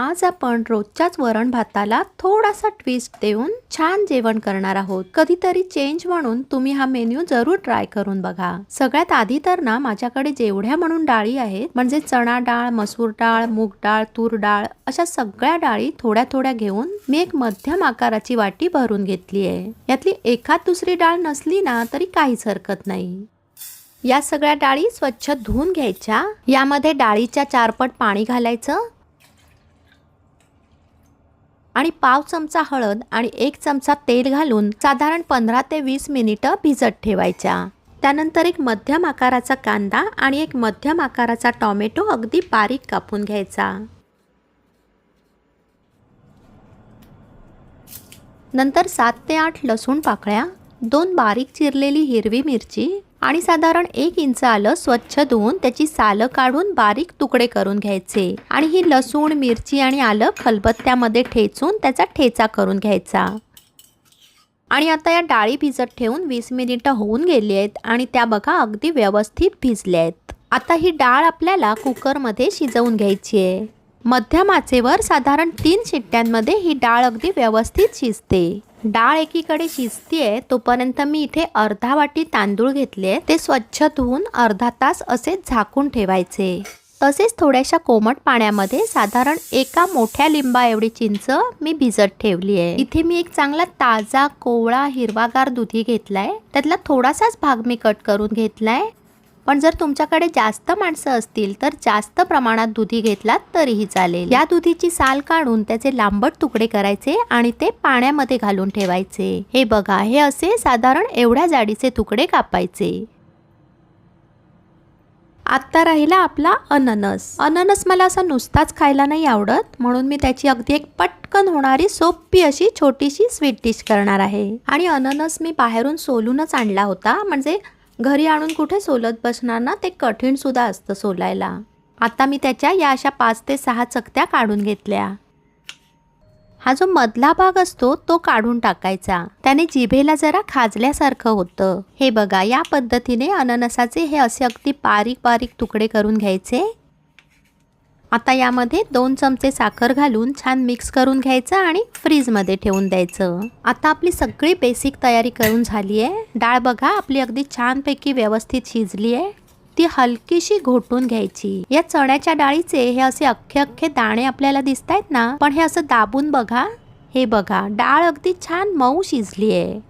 आज आपण रोजच्याच वरण भाताला थोडासा ट्विस्ट देऊन छान जेवण करणार आहोत. कधीतरी चेंज म्हणून तुम्ही हा मेन्यू जरूर ट्राय करून बघा. सगळ्यात आधी तर ना माझ्याकडे जेवढ्या म्हणून डाळी आहेत म्हणजे चणा डाळ मसूर डाळ मूग डाळ तूर डाळ अशा सगळ्या डाळी थोड्या थोड्या घेऊन मी एक मध्यम आकाराची वाटी भरून घेतली आहे. यातली एखाद दुसरी डाळ नसली ना तरी काहीच हरकत नाही. या सगळ्या डाळी स्वच्छ धुवून घ्यायच्या. यामध्ये डाळीच्या चारपट पाणी घालायचं. आणि पाव चमचा हळद आणि एक चमचा तेल घालून साधारण पंधरा ते वीस मिनिटं भिजत ठेवायच्या. त्यानंतर एक मध्यम आकाराचा कांदा आणि एक मध्यम आकाराचा टॉमॅटो अगदी बारीक कापून घ्यायचा. नंतर सात ते आठ लसूण पाकळ्या दोन बारीक चिरलेली हिरवी मिरची आणि साधारण एक इंच आलं स्वच्छ धुवून त्याची सालं काढून बारीक तुकडे करून घ्यायचे. आणि ही लसूण मिरची आणि आलं खलबत्त्यामध्ये ठेचून त्याचा ठेचा करून घ्यायचा. आणि आता या डाळी भिजत ठेवून वीस मिनिटं होऊन गेली आहेत आणि त्या बघा अगदी व्यवस्थित भिजल्या आहेत. आता ही डाळ आपल्याला कुकरमध्ये शिजवून घ्यायची आहे. मध्यम आचेवर साधारण तीन शिट्ट्यांमध्ये ही डाळ अगदी व्यवस्थित शिजते. डाळ एकीकडे शिजतीये तोपर्यंत मी इथे अर्धा वाटी तांदूळ घेतले ते स्वच्छ धुवून अर्धा तास असे झाकून ठेवायचे. तसेच थोड्याशा कोमट पाण्यामध्ये साधारण एका मोठ्या लिंबा एवढी चिंच मी भिजत ठेवली आहे इथे मी एक चांगला ताजा कोवळा हिरवागार दुधी घेतलाय. त्यातला थोडासाच भाग मी कट करून घेतलाय. पण जर तुमच्याकडे जास्त माणसं असतील तर जास्त प्रमाणात दुधी घेतलात तरीही चालेल. या दुधीची साल काढून त्याचे लांबट तुकडे करायचे आणि ते पाण्यामध्ये घालून ठेवायचे. हे बघा हे असे साधारण एवढ्या जाडीचे तुकडे कापायचे. आत्ता राहिला आपला अननस. अननस मला असा नुसताच खायला नाही आवडत म्हणून मी त्याची अगदी एक पटकन होणारी सोपी अशी छोटीशी स्वीट डिश करणार आहे. आणि अननस मी बाहेरून सोलूनच आणला होता म्हणजे घरी आणून कुठे सोलत बसणार ना? ते कठीणसुद्धा असतं सोलायला. आता मी त्याच्या या अशा पाच ते सहा चकत्या काढून घेतल्या. हा जो मधला भाग असतो तो काढून टाकायचा. त्याने जिभेला जरा खाजल्यासारखं होतं. हे बघा या पद्धतीने अननसाचे हे असे अगदी बारीक बारीक तुकडे करून घ्यायचे. आता यामध्ये दोन चमचे साखर घालून छान मिक्स करून घ्यायचं आणि फ्रीजमध्ये ठेवून द्यायचं. आता आपली सगळी बेसिक तयारी करून झाली आहे डाळ बघा आपली अगदी छानपैकी व्यवस्थित शिजली आहे ती हलकीशी घोटून घ्यायची. या चण्याच्या डाळीचे हे असे अख्खे अख्खे दाणे आपल्याला दिसत आहेत ना पण हे असं दाबून बघा. हे बघा डाळ अगदी छान मऊ शिजली आहे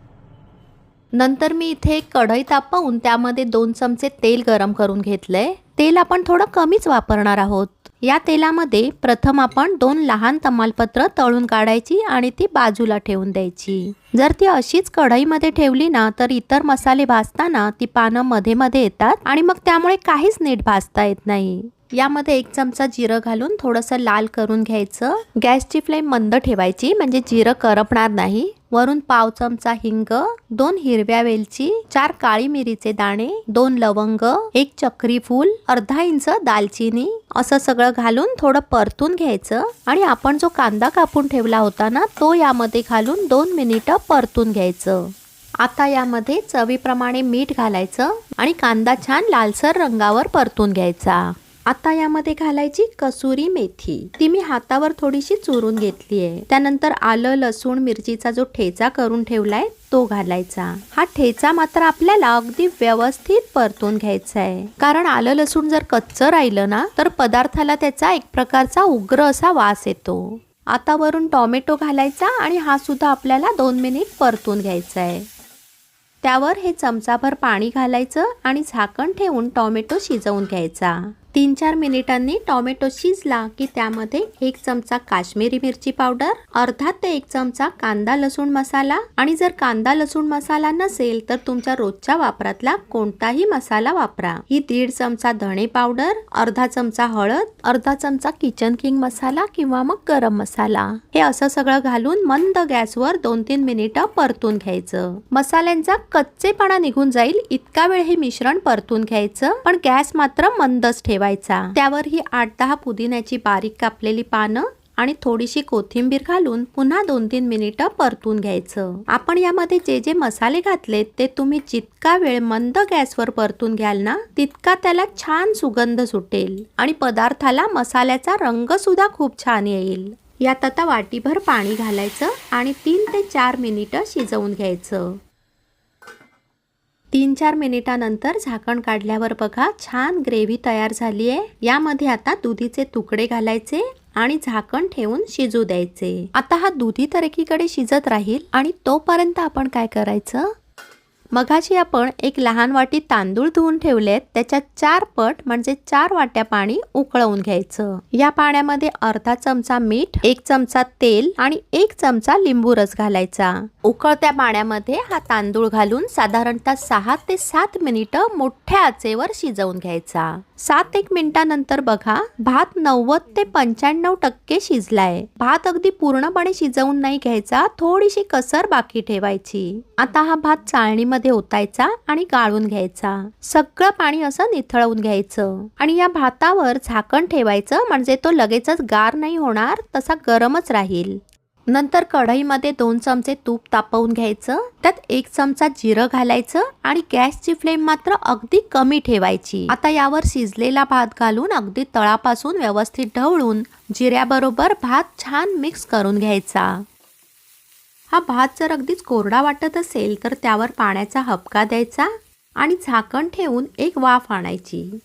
नंतर मी इथे एक कढई तापवून त्यामध्ये दोन चमचे तेल गरम करून घेतलंय. तेल आपण थोडं कमीच वापरणार आहोत. या तेलामध्ये प्रथम आपण दोन लहान तमालपत्र तळून काढायची आणि ती बाजूला ठेवून द्यायची. जर ती अशीच कढईमध्ये ठेवली ना तर इतर मसाले भाजताना ती पानं मध्ये मध्ये येतात आणि मग त्यामुळे काहीच नीट भाजता येत नाही. यामध्ये एक चमचा जिरं घालून थोडंसं लाल करून घ्यायचं. गॅसची फ्लेम मंद ठेवायची म्हणजे जिरं करपणार नाही. वरून पाव चमचा हिंग दोन हिरव्या वेलची चार काळी मिरीचे दाणे दोन लवंग एक चक्री फूल अर्धा इंच दालचिनी असं सगळं घालून थोडं परतून घ्यायचं. आणि आपण जो कांदा कापून ठेवला होता ना तो यामध्ये घालून दोन मिनिटं परतून घ्यायचं. आता यामध्ये चवीप्रमाणे मीठ घालायचं आणि कांदा छान लालसर रंगावर परतून घ्यायचा. आता यामध्ये घालायची कसुरी मेथी. ती मी हातावर थोडीशी चुरून घेतली आहे त्यानंतर आलं लसूण मिरचीचा जो ठेचा करून ठेवलाय तो घालायचा. हा ठेचा मात्र आपल्याला अगदी व्यवस्थित परतून घ्यायचा आहे कारण आलं लसूण जर कच्चं राहिलं ना तर पदार्थाला त्याचा एक प्रकारचा उग्र असा वास येतो. आता वरून टॉमॅटो घालायचा आणि हा सुद्धा आपल्याला दोन मिनिट परतून घ्यायचा आहे त्यावर हे चमचाभर पाणी घालायचं आणि झाकण ठेवून टॉमॅटो शिजवून घ्यायचा. तीन चार मिनिटांनी टॉमॅटो शिजला की त्यामध्ये एक चमचा काश्मीरी मिरची पावडर अर्धा ते एक चमचा कांदा लसूण मसाला आणि जर कांदा लसूण मसाला नसेल तर तुमच्या रोजच्या वापरातला कोणताही मसाला वापरा. ही दीड चमचा धणे पावडर अर्धा चमचा हळद अर्धा चमचा किचन किंग मसाला किंवा मग गरम मसाला. हे असं सगळं घालून मंद गॅसवर दोन तीन मिनिटं परतून घ्यायचं. मसाल्यांचा कच्चेपणा निघून जाईल इतका वेळ हे मिश्रण परतून घ्यायचं पण गॅस मात्र मंदच ठेवा ठेवायचा. त्यावर ही आठ दहा पुदिन्याची बारीक कापलेली पानं आणि थोडीशी कोथिंबीर घालून पुन्हा दोन तीन मिनिटं परतून घ्यायचं. आपण यामध्ये जे जे मसाले घातलेत ते तुम्ही जितका वेळ मंद गॅसवर परतून घ्याल ना तितका त्याला छान सुगंध सुटेल आणि पदार्थाला मसाल्याचा रंग सुद्धा खूप छान येईल. यात आता वाटीभर पाणी घालायचं आणि तीन ते चार मिनिटं शिजवून घ्यायचं. तीन चार मिनिटानंतर झाकण काढल्यावर बघा छान ग्रेव्ही तयार झाली आहे. यामध्ये आता दुधीचे तुकडे घालायचे आणि झाकण ठेवून शिजू द्यायचे. आता हा दुधी तर एकीकडे शिजत राहील आणि तोपर्यंत आपण काय करायचं? मगाशी आपण एक लहान वाटी तांदूळ धुवून ठेवलेत त्याच्यात चार पट म्हणजे चार वाट्या पाणी उकळवून घ्यायचं. या पाण्यामध्ये अर्धा चमचा मीठ एक चमचा तेल आणि एक चमचा लिंबू रस घालायचा. उकळत्या पाण्यामध्ये हा तांदूळ घालून साधारणतः सहा ते सात मिनिटं मोठ्या आचेवर शिजवून घ्यायचा. सात एक मिनिटानंतर बघा भात नव्वद ते पंच्याण्णव टक्के शिजलाय. भात अगदी पूर्णपणे शिजवून नाही घ्यायचा थोडीशी कसर बाकी ठेवायची. आता हा भात चाळणीमध्ये ओतायचा आणि गाळून घ्यायचा. सगळं पाणी असं निथळवून घ्यायचं. आणि या भातावर झाकण ठेवायचं म्हणजे तो लगेचच गार नाही होणार तसा गरमच राहील. नंतर कढईमध्ये दोन चमचे तूप तापवून घ्यायचं. त्यात एक चमचा जिरं घालायचं आणि गॅसची फ्लेम मात्र अगदी कमी ठेवायची. आता यावर शिजलेला भात घालून अगदी तळापासून व्यवस्थित ढवळून जिऱ्याबरोबर भात छान मिक्स करून घ्यायचा. हा भात जर अगदीच कोरडा वाटत असेल तर त्यावर पाण्याचा हपका द्यायचा आणि झाकण ठेवून एक वाफ आणायची.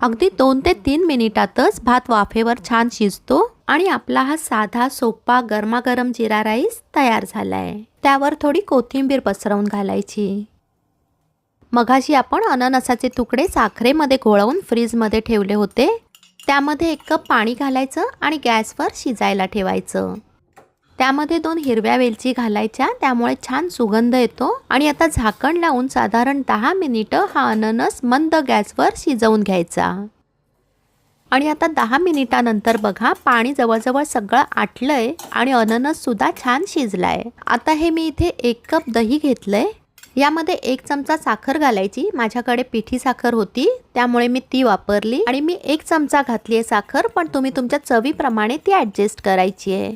अगदी दोन ते तीन मिनिटातच भात वाफेवर छान शिजतो आणि आपला हा साधा सोपा गरमागरम जिरा राईस तयार झालाय. त्यावर थोडी कोथिंबीर पसरवून घालायची. मगाशी आपण अननसाचे तुकडे साखरेमध्ये घोळवून फ्रीजमध्ये ठेवले होते. त्यामध्ये एक कप पाणी घालायचं आणि गॅसवर शिजायला ठेवायचं. त्यामध्ये दोन हिरव्या वेलची घालायच्या त्यामुळे छान सुगंध येतो. आणि आता झाकण लावून साधारण दहा मिनिटं हा अननस मंद गॅसवर शिजवून घ्यायचा. आणि आता दहा मिनिटानंतर बघा पाणी जवळजवळ सगळं आटलंय आणि अननस सुद्धा छान शिजलाय. आता हे मी इथे एक कप दही घेतलंय. यामध्ये एक चमचा साखर घालायची. माझ्याकडे पिठी साखर होती त्यामुळे मी ती वापरली. आणि मी एक चमचा घातली आहे साखर पण तुम्ही तुमच्या चवीप्रमाणे ती ॲडजस्ट करायची आहे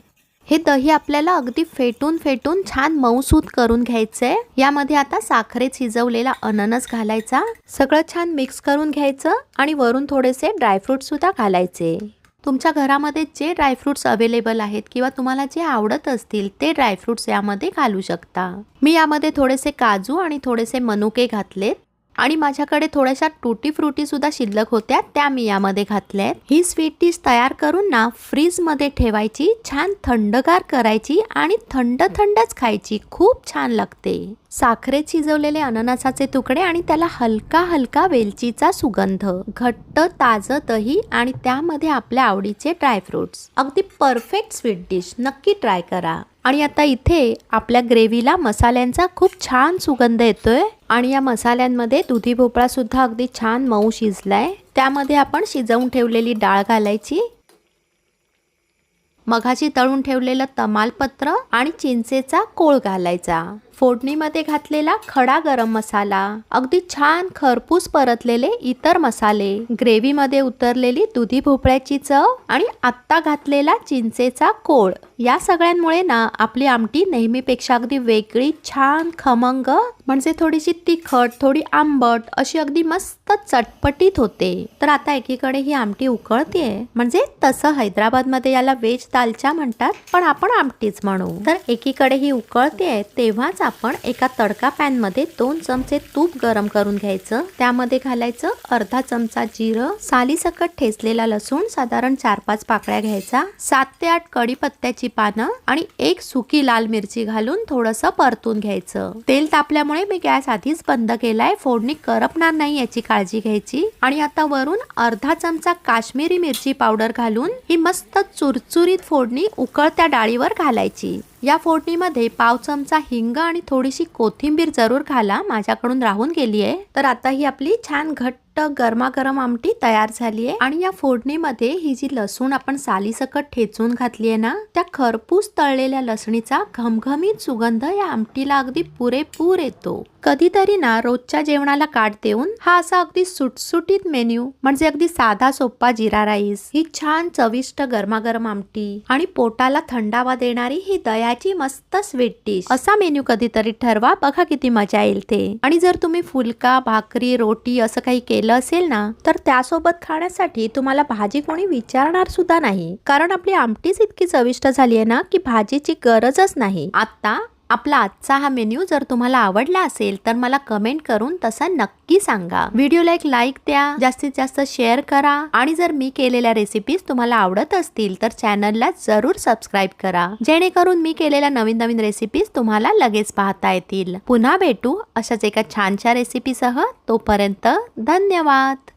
हे दही आपल्याला अगदी फेटून फेटून छान मऊसूत करून घ्यायचंय. यामध्ये आता साखरेत शिजवलेला अननस घालायचा. सगळं छान मिक्स करून घ्यायचं आणि वरून थोडेसे ड्रायफ्रूट सुद्धा घालायचे. तुमच्या घरामध्ये जे ड्रायफ्रुट्स अवेलेबल आहेत किंवा तुम्हाला जे आवडत असतील ते ड्रायफ्रुट्स यामध्ये घालू शकता. मी यामध्ये थोडेसे काजू आणि थोडेसे मनुके घातलेत. आणि माझ्याकडे थोड्याशा टुटी फ्रुटी सुद्धा शिल्लक होत्या त्या मी यामध्ये घातल्यात ही स्वीट डिश तयार करून ना फ्रीजमध्ये ठेवायची छान थंडगार करायची आणि थंड थंडच खायची. खूप छान लागते. साखरेत शिजवलेले अननसाचे तुकडे आणि त्याला हलका हलका वेलचीचा सुगंध. घट्ट ताजं दही आणि त्यामध्ये आपल्या आवडीचे ड्रायफ्रुट्स अगदी परफेक्ट स्वीट डिश नक्की ट्राय करा. आणि आता इथे आपल्या ग्रेव्हीला मसाल्यांचा खूप छान सुगंध येतोय. आणि या मसाल्यांमध्ये दुधी भोपळा सुद्धा अगदी छान मऊ शिजलाय. त्यामध्ये आपण शिजवून ठेवलेली डाळ घालायची. मघाशी तळून ठेवलेलं तमालपत्र आणि चिंचेचा कोळ घालायचा. फोडणीमध्ये घातलेला खडा गरम मसाला अगदी छान खरपूस परतलेले इतर मसाले ग्रेव्हीमध्ये उतरलेली दुधी भोपळ्याची चव आणि आत्ता घातलेला चिंचेचा कोळ. या सगळ्यांमुळे ना आपली आमटी नेहमीपेक्षा अगदी वेगळी छान खमंग म्हणजे थोडीशी तिखट थोडी आंबट अशी अगदी मस्त चटपटीत होते. तर आता एकीकडे ही आमटी उकळतीये. म्हणजे तसं हैदराबादमध्ये याला वेज दालच्या म्हणतात पण आपण आमटीच म्हणू. तर एकीकडे ही उकळते तेव्हाच आपण एका तडका पॅनमध्ये दोन चमचे तूप गरम करून घ्यायचं. त्यामध्ये घालायचं अर्धा चमचा जिरं सालीसकट ठेचलेला लसूण साधारण चार पाच पाकळ्या घ्यायचा सात ते आठ कढीपत्त्याची पानं आणि एक सुकी लाल मिरची घालून थोडंसं परतून घ्यायचं. तेल तापल्यामुळे मी गॅस आधीच बंद केलाय फोडणी करपणार नाही याची काळजी घ्यायची. आणि आता वरून अर्धा चमचा काश्मीरी मिरची पावडर घालून ही मस्त चुरचुरीत फोडणी उकळत्या डाळीवर घालायची. या फोडणीमध्ये पाव चमचा हिंग आणि थोडीशी कोथिंबीर जरूर घाला. माझ्याकडून राहून गेली आहे तर आता ही आपली छान घट्ट गरमागरम आमटी तयार झाली आहे. आणि या फोडणीमध्ये ही जी लसूण आपण सालीसकट ठेचून घातली आहे ना त्या खरपूस तळलेल्या लसणीचा घमघमीत सुगंध या आमटीला अगदी पुरेपूर येतो. कधीतरी ना रोजच्या जेवणाला काट देऊन हा असा अगदी सुटसुटीत मेन्यू म्हणजे अगदी साधा सोप्पा जिरा राईस ही छान चविष्ट गरमागरम आमटी आणि पोटाला थंडावा देणारी ही दयाची मस्त स्वीट डिश. असा मेन्यू कधीतरी ठरवा बघा किती मजा येईल ते. आणि जर तुम्ही फुलका भाकरी रोटी असं काही केलं केलं असेल ना तर त्यासोबत खाण्यासाठी तुम्हाला भाजी कोणी विचारणार सुद्धा नाही. कारण आपली आमटीच इतकी चविष्ट झाली आहे ना की भाजीची गरजच नाही. आता आपला आजचा हा मेन्यू जर तुम्हाला आवडला असेल तर मला कमेंट करून तसा नक्की सांगा. व्हिडिओला एक लाईक द्या जास्तीत जास्त शेअर करा आणि जर मी केलेल्या रेसिपीज तुम्हाला आवडत असतील तर चॅनलला जरूर सबस्क्राईब करा. जेणेकरून मी केलेल्या नवीन नवीन रेसिपीज तुम्हाला लगेच पाहता येतील. पुन्हा भेटू अशाच एका छानशा रेसिपीसह. तोपर्यंत धन्यवाद!